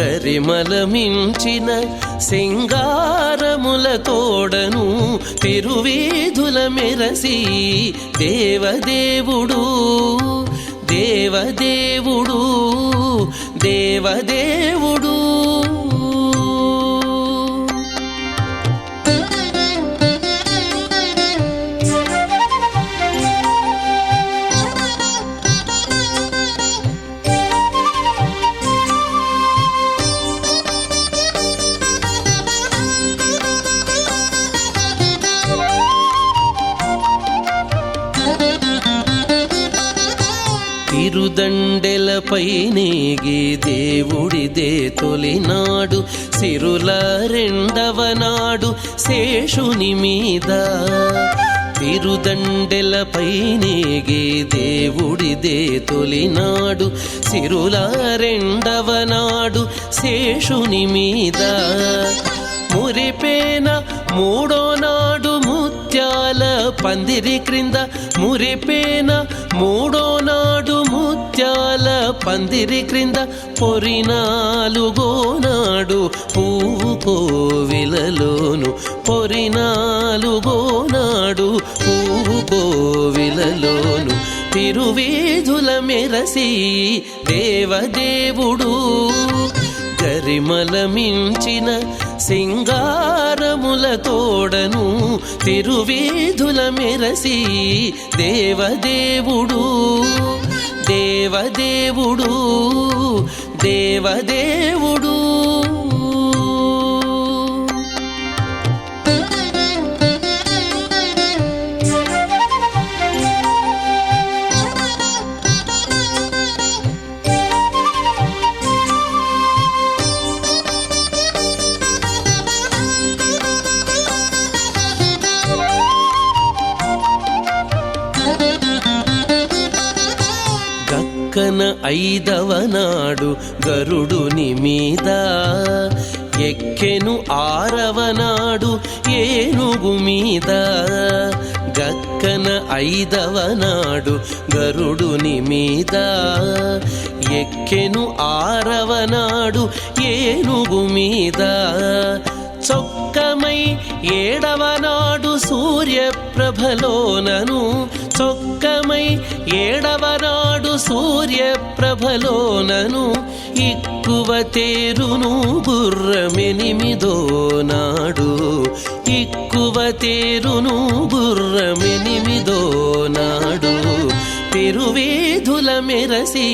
గరిమలమించిన సింగారముల తోడను తిరువేధుల మెరసి దేవదేవుడు దేవదేవుడు దేవదేవుడు. తిరుదండెలపై దేవుడిదే తొలినాడు సిరుల రెండవ నాడు శేషుని మీద. తిరుదండెలపై దేవుడిదే తొలినాడు సిరుల రెండవ నాడు శేషుని మీద. మురిపేన మూడో పందిరి క్రింద మురిపేన మూడో నాడు ముత్యాల పందిరి క్రింద పొరినాలుగో నాడు పువ్వు కోవిలలోను. పొరినాలుగో నాడు పువ్వు కోవిలలోను. తిరువేధుల మెరసి దేవదేవుడు గరిమల మించిన సింగారముల తోడను తిరువేధుల మెరసి దేవదేవుడు దేవదేవుడు దేవదేవుడు. గక్కన ఐదవ నాడు గరుడుని మీద. ఎక్కెను ఆరవ నాడు ఏనుగు మీద. గక్కన ఐదవ నాడు గరుడుని మీద. ఎక్కెను ఆరవ నాడు ఏనుగు మీద. చొక్కమై ఏడవ నాడు సూర్యప్రభలోనను చొక్కమై ఏడవనాడు సూర్యప్రభలోనను ఇక్కువ తేరును గుర్రమెనిమిదో నాడు ఇక్కువ తేరును గుర్రమెనిమిదో నాడు తిరువేధుల మెరసి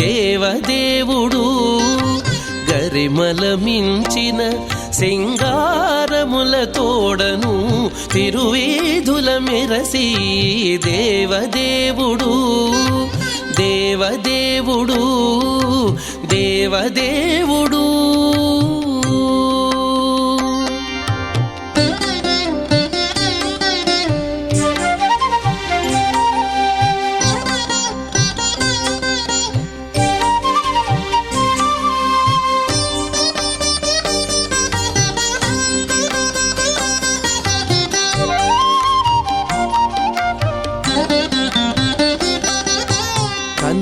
దేవదేవుడు గరిమల మించిన సింగారముల తోడను తిరువేధుల మెరసి దేవదేవుడు దేవదేవుడు దేవదేవుడు.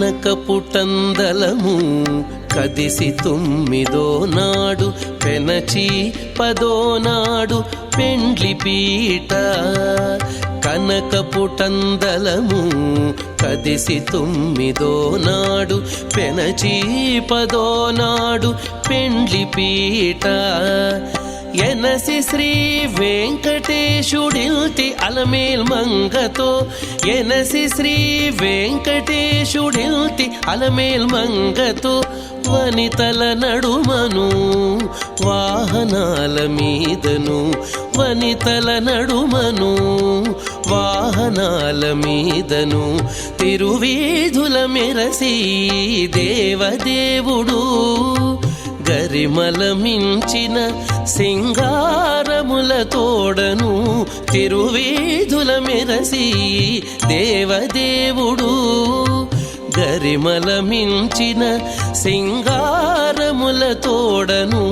కనకపుటందలము కదిసి తొమ్మిదో నాడు పెనచి పదో నాడు పెండ్లి పీట. కనకపుటందలము కదిసి తొమ్మిదో నాడు పెనచి పదో నాడు పెండ్లి పీట. ఎనసి శ్రీ వెంకటేశుడిల్తి అలమేల్ మంగతో. ఎనసి శ్రీ వెంకటేశుడిల్తి అలమేల్ మంగతో. వనితల నడుమను వాహనాల మీదను. వనితల నడుమను వాహనాల మీదను. తిరువీధుల మెరసి దేవదేవుడు. గరిమలమించిన సింగారముల తోడను తిరువీధుల మెరసి దేవదేవుడు గరిమలమించిన సింగారముల తోడను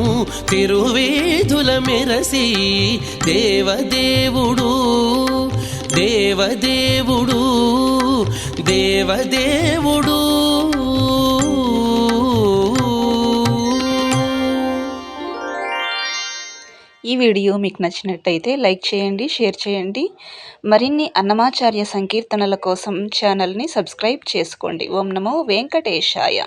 తిరువీధుల మెరసి దేవదేవుడు దేవదేవుడు దేవదేవుడు వీడియో మీకు నచ్చినట్టయితే లైక్ చేయండి షేర్ చేయండి. మరిన్ని అన్నమాచార్య సంకీర్తనల కోసం ఛానల్ని సబ్స్క్రైబ్ చేసుకోండి. ఓం నమో వెంకటేశాయ.